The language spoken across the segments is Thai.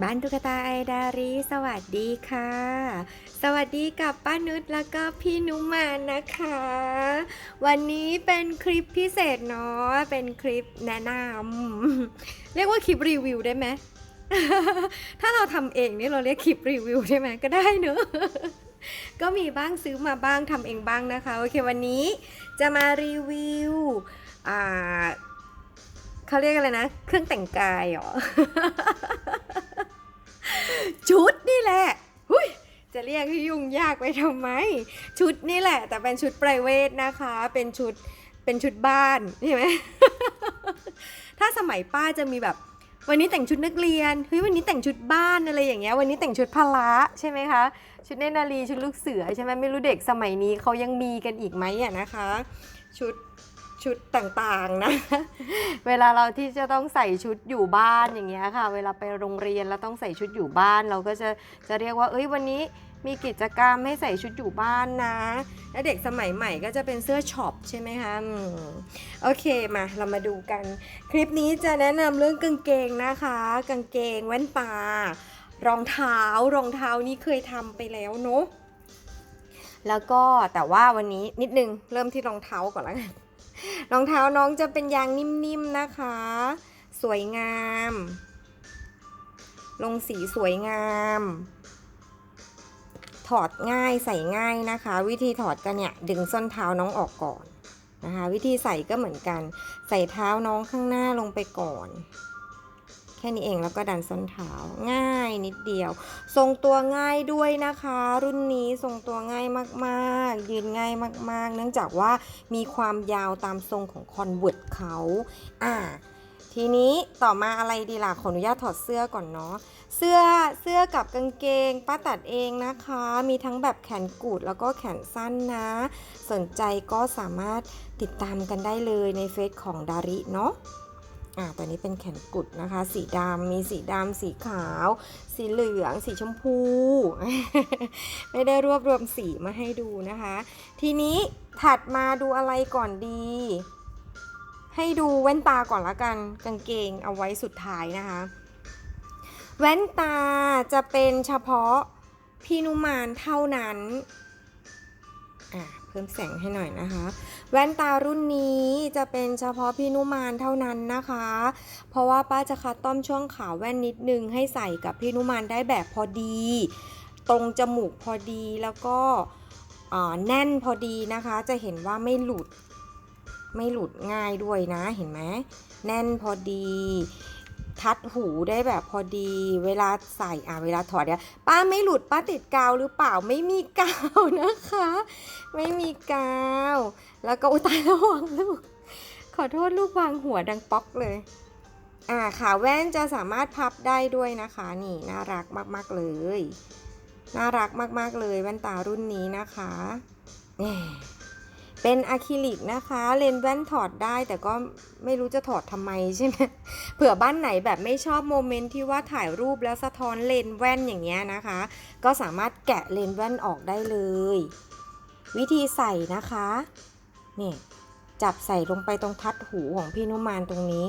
บ้านตุ๊กตาไอดารีสวัสดีค่ะ สวัสดีกับป้านุชแล้วก็พี่นุมานนะคะ วันนี้เป็นคลิปพิเศษเนาะเป็นคลิปแนะนำเรียกว่าคลิปรีวิวได้ไหมถ้าเราทำเองนี่เราเรียกคลิปรีวิวได้ไหมก็ได้เนอะก็มีบ้างซื้อมาบ้างทำเองบ้างนะคะโอเควันนี้จะมารีวิวอ่าเขาเรียกอะไรนะ เครื่องแต่งกายเหรอ ชุดนี่แหละหุยจะเรียกให้ยุ่งยากไปทำไม ชุดนี่แหละ แต่เป็นชุดไพรเวทนะคะ เป็นชุดเป็นชุดบ้านใช่ไหม ถ้าสมัยป้าจะมีแบบ วันนี้แต่งชุดนักเรียนเฮ้ยวันนี้แต่งชุดบ้านอะไรอย่างเงี้ยวันนี้แต่งชุดพละใช่ไหมคะ ชุดเนนารีชุดลูกเสือใช่ไหมไม่รู้เด็กสมัยนี้เขายังมีกันอีกไหมอะนะคะ ชุด ชุดต่างๆนะ เวลาเราที่จะต้องใส่ชุดอยู่บ้านอย่างเงี้ยค่ะ เวลาไปโรงเรียนแล้วต้องใส่ชุดอยู่บ้าน เราก็จะจะเรียกว่า เอ้ยวันนี้มีกิจกรรมให้ใส่ชุดอยู่บ้านนะ แล้วเด็กสมัยใหม่ก็จะเป็นเสื้อช็อปใช่ไหมคะอมโอเคมาเรามาดูกัน คลิปนี้จะแนะนำเรื่องกางเกงนะคะ กางเกงแว่นตารองเท้ารองเท้านี้เคยทำไปแล้วเนอะแล้วก็แต่ว่าวันนี้นิดนึงเริ่มที่รองเท้าก่อนล้วกัน รองเท้าน้องจะเป็นยางนิ่มๆนะคะ สวยงาม ลงสีสวยงาม ถอดง่ายใส่ง่ายนะคะ วิธีถอดกันเนี่ยดึงส้นเท้าน้องออกก่อนนะคะ วิธีใส่ก็เหมือนกัน ใส่เท้าน้องข้างหน้าลงไปก่อน แค่นี้เองแล้วก็ดันส้นเท้าง่ายนิดเดียว ทรงตัวง่ายด้วยนะคะ รุ่นนี้ทรงตัวง่ายมากๆ ยืนง่ายมาก ๆ เนื่องจากว่ามีความยาวตามทรงของคอนเวิร์ตเขาอ่าทีนี้ต่อมาอะไรดีล่ะขออนุญาตถอดเสื้อก่อนเนาะเสื้อเสื้อกับกางเกงป้าตัดเองนะคะ มีทั้งแบบแขนกุดแล้วก็แขนสั้นนะ สนใจก็สามารถติดตามกันได้เลยในเฟซของดาริเนาะ อ่าตัวนี้เป็นแขนกุดนะคะ สีดำมีสีดำสีขาว สีเหลือง สีชมพู ไม่ได้รวบรวมสีมาให้ดูนะคะ ทีนี้ถัดมาดูอะไรก่อนดี ให้ดูแว่นตาก่อนละกันกางเกงเอาไว้สุดท้ายนะคะ แว่นตาจะเป็นเฉพาะพี่นุมานเท่านั้นอะ เพิ่มแสงให้หน่อยนะคะ แว่นตารุ่นนี้จะเป็นเฉพาะพี่นุมานเท่านั้นนะคะ เพราะว่าป้าจะคัดต้อมช่วงขาแว่นนิดนึงให้ใส่กับพี่นุมานได้แบบพอดี ตรงจมูกพอดีแล้วก็แน่นพอดีนะคะ จะเห็นว่าไม่หลุดไม่หลุดง่ายด้วยนะเห็นไหมแน่นพอดี ทัดหูได้แบบพอดี เวลาใส่อะเวลาถอดเนี่ยป้าไม่หลุดป้าติดกาวหรือเปล่าไม่มีกาวนะคะ ไม่มีกาว แล้วก็อุตายระวังลูก ขอโทษลูกวางหัวดังป๊อกเลย อ่าขาแว่นจะสามารถพับได้ด้วยนะคะ นี่น่ารักมากๆเลย น่ารักมากๆเลยแว่นตารุ่นนี้นะคะแหม่ เป็นอะคริลิกนะคะ เลนส์แว่นถอดได้แต่ก็ไม่รู้จะถอดทำไมใช่ไหมเผื่อบ้านไหนแบบไม่ชอบโมเมนต์ที่ว่าถ่ายรูปแล้วสะท้อนเลนส์แว่นอย่างเงี้ยนะคะ ก็สามารถแกะเลนส์แว่นออกได้เลย วิธีใส่นะคะนี่จับใส่ลงไปตรงทัดหูของพี่นุมานตรงนี้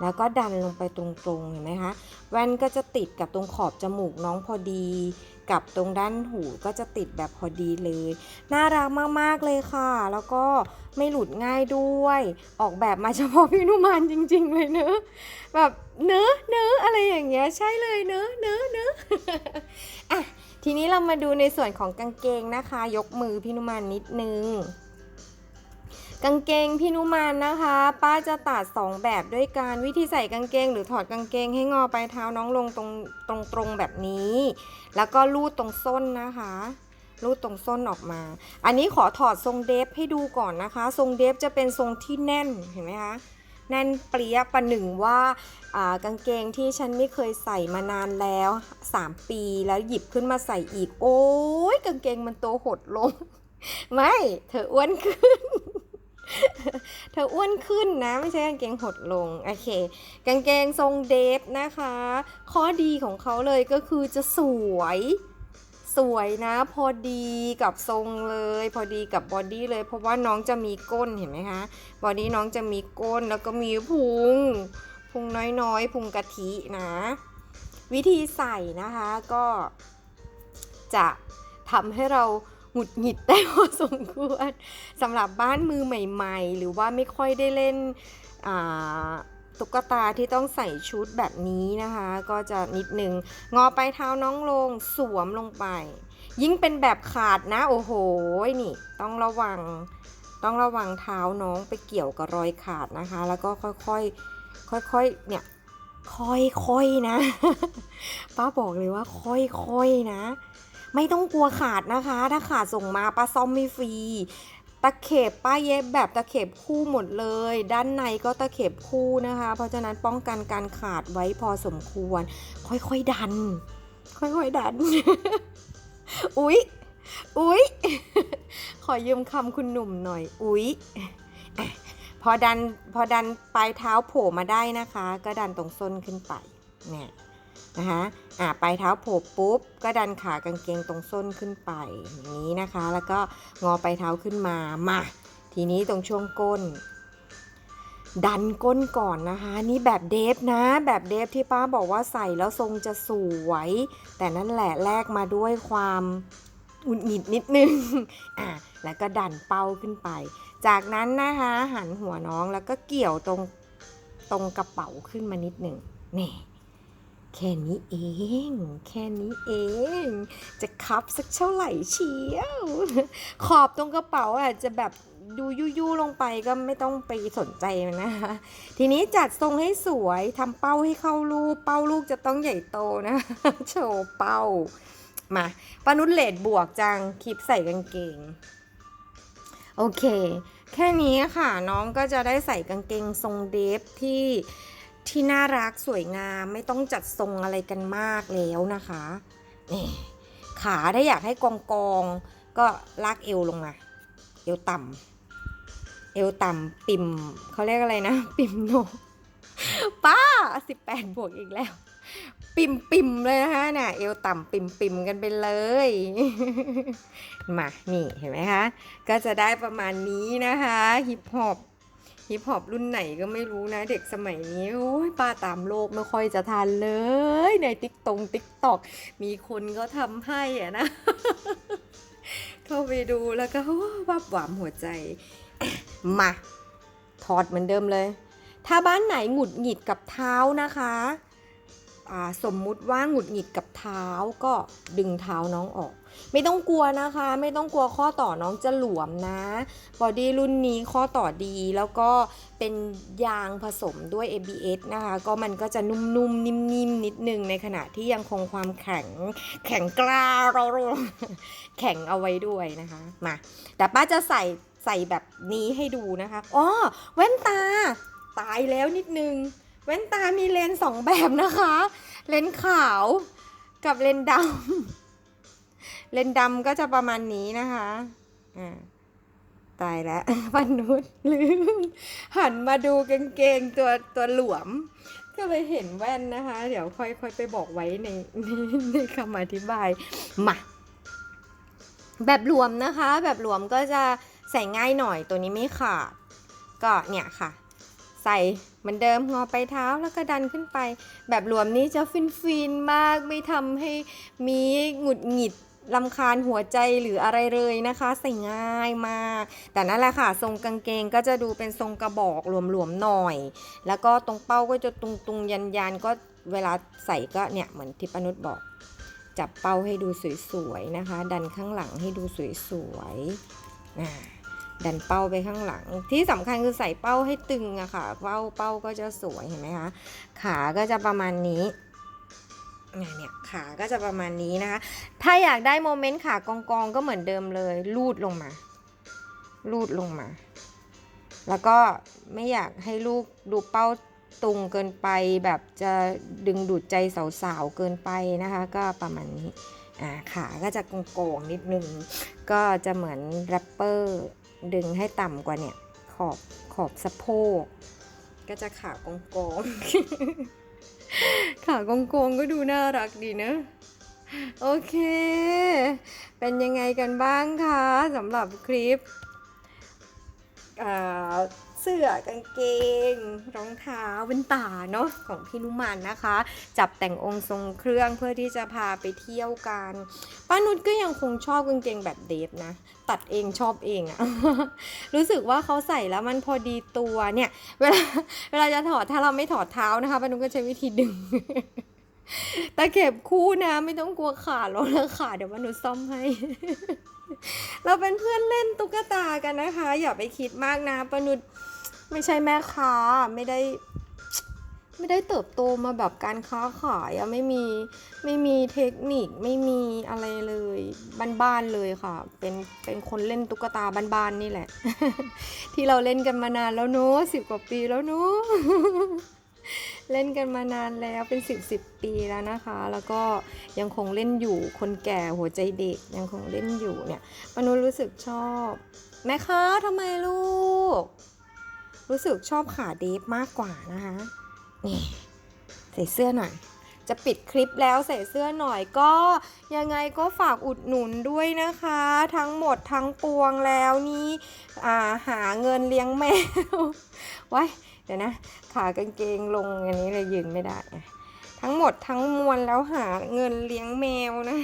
แล้วก็ดันลงไปตรงๆเห็นไหมคะ แว่นก็จะติดกับตรงขอบจมูกน้องพอดี กับตรงด้านหูก็จะติดแบบพอดีเลย น่ารักมากๆเลยค่ะ แล้วก็ไม่หลุดง่ายด้วย ออกแบบมาเฉพาะพี่นุมานจริง ๆ เลยเนอะแบบเนอะเนอะอะไรอย่างเงี้ยใช่เลยเนอะเนอะเนอะอะทีนี้เรามาดูในส่วนของกางเกงนะคะ ยกมือพี่นุมานนิดนึง กางเกงพี่นุมานนะคะ ป้าจะตัดสองแบบด้วยการวิธีใส่กางเกง หรือถอดกางเกงให้งอปลายเท้าน้องลงตรงตรงตรงแบบนี้ แล้วก็ลูดตรงส้นนะคะ ลูดตรงส้นออกมา อันนี้ขอถอดทรงเดฟให้ดูก่อนนะคะ ทรงเดฟจะเป็นทรงที่แน่นเห็นไหมคะแน่นเปรี้ยประหนึ่งว่าอ่ากางเกงที่ฉันไม่เคยใส่มานานแล้ว 3 ปีแล้วหยิบขึ้นมาใส่อีก โอ้ยกางเกงมันโตหดลง ไม่ เธออ้วนขึ้น เธออ้วนขึ้นนะไม่ใช่กางเกงหดลง โอเค กางเกงทรงเดฟนะคะ ข้อดีของเขาเลยก็คือจะสวย สวยนะ พอดีกับทรงเลย พอดีกับบอดี้เลย เพราะว่าน้องจะมีก้นเห็นไหมคะ บอดี้น้องจะมีก้นแล้วก็มีพุง พุงน้อยๆ พุงกะทินะ วิธีใส่นะคะก็จะทำให้เรา หงุดหงิดได้พอสมควรสำหรับบ้านมือใหม่ ๆ หรือว่าไม่ค่อยได้เล่นตุ๊กตาที่ต้องใส่ชุดแบบนี้นะคะ ก็จะนิดนึงงอไปเท้าน้องลงสวมลงไป ยิ่งเป็นแบบขาดนะโอ้โหนี่ต้องระวังต้องระวังเท้าน้องไปเกี่ยวกับรอยขาดนะคะ แล้วก็ค่อยๆค่อยๆเนี่ยค่อยๆนะ ป้าบอกเลยว่าค่อยๆนะ ไม่ต้องกลัวขาดนะคะ ถ้าขาดส่งมาป้าซ่อมไม่ฟรีตะเข็บป้าเย็บแบบตะเข็บคู่หมดเลย ด้านในก็ตะเข็บคู่นะคะ เพราะฉะนั้นป้องกันการขาดไว้พอสมควร ค่อยๆดัน ค่อยๆดัน อุ๊ย อุ๊ย ขอยืมคำคุณหนุ่มหน่อย อุ๊ยพอดันพอดันปลายเท้าโผล่มาได้นะคะ ก็ดันตรงส้นขึ้นไปเนี่ย นะคะอะปลายเท้าโผล่ปุ๊บ ก็ดันขากางเกงตรงส้นขึ้นไปอย่างนี้นะคะ แล้วก็งอปลายเท้าขึ้นมามาทีนี้ตรงช่วงก้น ดันก้นก่อนนะคะ นี่แบบเดฟนะ แบบเดฟที่ป้าบอกว่าใส่แล้วทรงจะสวย แต่นั่นแหละแลกมาด้วยความหงุดหงิดนิดนึงอะแล้วก็ดันเป้าขึ้นไป จากนั้นนะคะหันหัวน้องแล้วก็เกี่ยวตรงตรงกระเป๋าขึ้นมานิดหนึ่งนี่ แค่นี้เอง แค่นี้เอง จะคับสักเท่าไหร่เชียว ขอบตรงกระเป๋าอาจจะแบบดูยุยๆลงไปก็ไม่ต้องไปสนใจมันนะคะ ทีนี้จัดทรงให้สวยทำเป้าให้เข้ารูป เป้าลูกจะต้องใหญ่โตนะ โชว์เป้า มาปานุชเลดบวกจังคลิปใส่กางเกง โอเค แค่นี้ค่ะน้องก็จะได้ใส่กางเกงทรงเดฟที่ ที่น่ารักสวยงามไม่ต้องจัดทรงอะไรกันมากแล้วนะคะนี่ขาถ้าอยากให้กองกองก็ลากเอวลงมา เอวต่ำเอวต่ำปิ่มเขาเรียกอะไรนะ ปิ่มโนป้าสิบแปดบวกอีกแล้ว ปิ่มปิ่มเลยนะคะเนี่ยเอวต่ำปิ่มปิ่มกันไปเลยมานี่เห็นไหมคะ ก็จะได้ประมาณนี้นะคะฮิปฮอป ฮิปฮอปรุ่นไหนก็ไม่รู้นะเด็กสมัยนี้โอ้ยป้าตามโลกไม่ค่อยจะทันเลย ในติ๊กตงติ๊กตอกมีคนก็ทำให้อะนะเข้าไปดูแล้วก็วับหวามหัวใจ มาถอดเหมือนเดิมเลย ถ้าบ้านไหนหงุดหงิดกับเท้านะคะสมมุติว่าหงุดหงิดกับเท้าก็ดึงเท้าน้องออก ไม่ต้องกลัวนะคะ ไม่ต้องกลัวข้อต่อน้องจะหลวมนะบอดี้รุ่นนี้ข้อต่อดีแล้วก็เป็นยางผสมด้วย ABS นะคะ ก็มันก็จะนุ่มๆ นิ่มๆนิดนึงในขณะที่ยังคงความแข็งแข็งกล้าเราแข็งเอาไว้ด้วยนะคะมาแต่ป้าจะใส่ใส่แบบนี้ให้ดูนะคะอ๋อแว่นตาตายแล้วนิดนึงแว่นตามีเลนส์สองแบบนะคะ เลนส์ขาวกับเลนส์ดำ เลนดำก็จะประมาณนี้นะคะอ่าตายแล้วพันนุษย์ลืมหันมาดูกางเกงตัวตัวหลวม ก็เลยเห็นแว่นนะคะ เดี๋ยวค่อยๆไปบอกไว้ในในในคำอธิบายมาแบบหลวมนะคะ แบบหลวมก็จะใส่ง่ายหน่อยตัวนี้ไม่ขาด ก็เนี่ยค่ะ ใส่เหมือนเดิมงอไปเท้าแล้วก็ดันขึ้นไป แบบรวมนี้จะฟินฟินๆมากไม่ทำให้มีหงุดหงิด ลำคาญหัวใจหรืออะไรเลยนะคะ ใส่ง่ายมาก แต่นั่นแหละค่ะ ทรงกางเกงก็จะดูเป็นทรงกระบอกหลวมๆหน่อย แล้วก็ตรงเป้าก็จะตุงๆ ยันๆ ก็เวลาใส่ก็เนี่ย เหมือนที่ปนุษบอก จับเป้าให้ดูสวยๆนะคะ ดันข้างหลังให้ดูสวยๆอ่าดันเป้าไปข้างหลัง ที่สำคัญคือใส่เป้าให้ตึงอะค่ะ เป้าเป้าก็จะสวยเห็นไหมคะ ขาก็จะประมาณนี้ เนี่ยเนี่ยขาก็จะประมาณนี้นะคะ ถ้าอยากได้โมเมนต์ขากองกองก็เหมือนเดิมเลย ลูดลงมา ลูดลงมา แล้วก็ไม่อยากให้ลูกดูเป้าตุงเกินไปแบบจะดึงดูดใจสาวๆเกินไปนะคะ ก็ประมาณนี้อ่าขาก็จะโกงๆนิดนึง ก็จะเหมือนแรปเปอร์ดึงให้ต่ำกว่าเนี่ย ขอบขอบสะโพก ก็จะขากงกงๆ ขากงกงๆก็ดูน่ารักดีนะ โอเค เป็นยังไงกันบ้างคะสำหรับคลิปอ่า เสื้อกางเกง รองเท้าเป็นตาเนาะของพี่นุมันนะคะ จับแต่งองค์ทรงเครื่องเพื่อที่จะพาไปเที่ยวกันป้านุชก็ยังคงชอบกางเกงแบบเดฟนะ ตัดเองชอบเองอะรู้สึกว่าเขาใส่แล้วมันพอดีตัวเนี่ย เวลาเวลาจะถอดถ้าเราไม่ถอดเท้านะคะป้านุชก็ใช้วิธีดึงตะเข็บคู่นะไม่ต้องกลัวขาดหรอกนะขาดเดี๋ยวป้านุชซ่อมให้ เราเป็นเพื่อนเล่นตุ๊กตากันนะคะ อย่าไปคิดมากนะป้านุช ไม่ใช่แม่ค้าไม่ได้ ไม่ได้เติบโตมาแบบการค้าขายอะไม่มีไม่มีเทคนิคไม่มีอะไรเลยบ้านๆเลยค่ะ เป็นเป็นคนเล่นตุ๊กตาบ้านๆนี่แหละ ที่เราเล่นกันมานานแล้วเนอะสิบกว่าปีแล้วเนอะเล่นกันมานานแล้วเป็นสิบสิบปีแล้วนะคะ แล้วก็ยังคงเล่นอยู่คนแก่หัวใจเด็กยังคงเล่นอยู่เนี่ยมนุษย์รู้สึกชอบ แม่คะทำไมลูก รู้สึกชอบขาเดฟมากกว่านะคะนี่ใส่เสื้อหน่อยจะปิดคลิปแล้วใส่เสื้อหน่อยก็ยังไงก็ฝากอุดหนุนด้วยนะคะ ทั้งหมดทั้งปวงแล้วนี่าหาเงินเลี้ยงแมวไว้เดี๋ยวนะ ขากางเกงลงอันนี้เลยยืนไม่ได้ ทั้งหมดทั้งมวลแล้วหาเงินเลี้ยงแมวนะ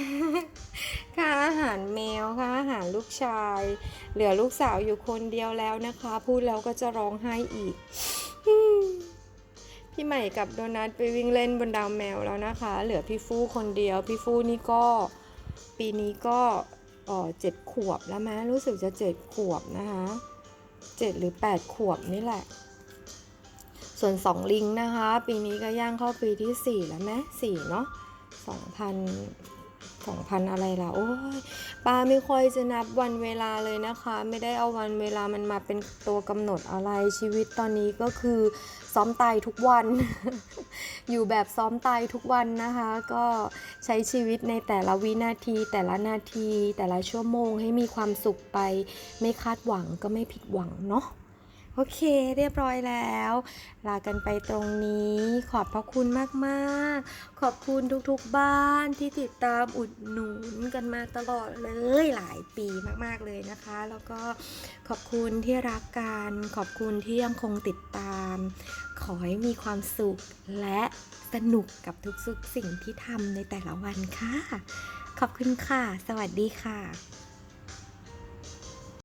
ค่าอาหารแมวค่าอาหารลูกชาย เหลือลูกสาวอยู่คนเดียวแล้วนะคะ พูดแล้วก็จะร้องไห้อีก พี่ใหม่กับโดนัทไปวิ่งเล่นบนดาวแมวแล้วนะคะ เหลือพี่ฟู่คนเดียว พี่ฟู่นี่ก็ปีนี้ก็เออเจ็ดขวบแล้วมั้ยรู้สึกจะเจ็ดขวบนะคะเจ็ดหรือแปดขวบนี่แหละ ส่วนสองลิงนะคะ ปีนี้ก็ย่างเข้าปีที่สี่แล้วไหมสี่เนาะสองพันสองพันอะไรล่ะ โอ้ยป้าไม่ค่อยจะนับวันเวลาเลยนะคะ ไม่ได้เอาวันเวลามันมาเป็นตัวกำหนดอะไรชีวิตตอนนี้ก็คือซ้อมตายทุกวัน อยู่แบบซ้อมตายทุกวันนะคะ ก็ใช้ชีวิตในแต่ละวินาที แต่ละนาที แต่ละชั่วโมงให้มีความสุขไป ไม่คาดหวังก็ไม่ผิดหวังเนาะ โอเคเรียบร้อยแล้ว ลากันไปตรงนี้ ขอบพระคุณมาก ๆ ขอบคุณทุกๆบ้านที่ติดตามอุดหนุนกันมาตลอดเลยหลายปีมากๆเลยนะคะ แล้วก็ขอบคุณที่รักกันขอบคุณที่ยังคงติดตาม ขอให้มีความสุขและสนุกกับทุกสิ่งที่ทำในแต่ละวันค่ะ ขอบคุณค่ะ สวัสดีค่ะ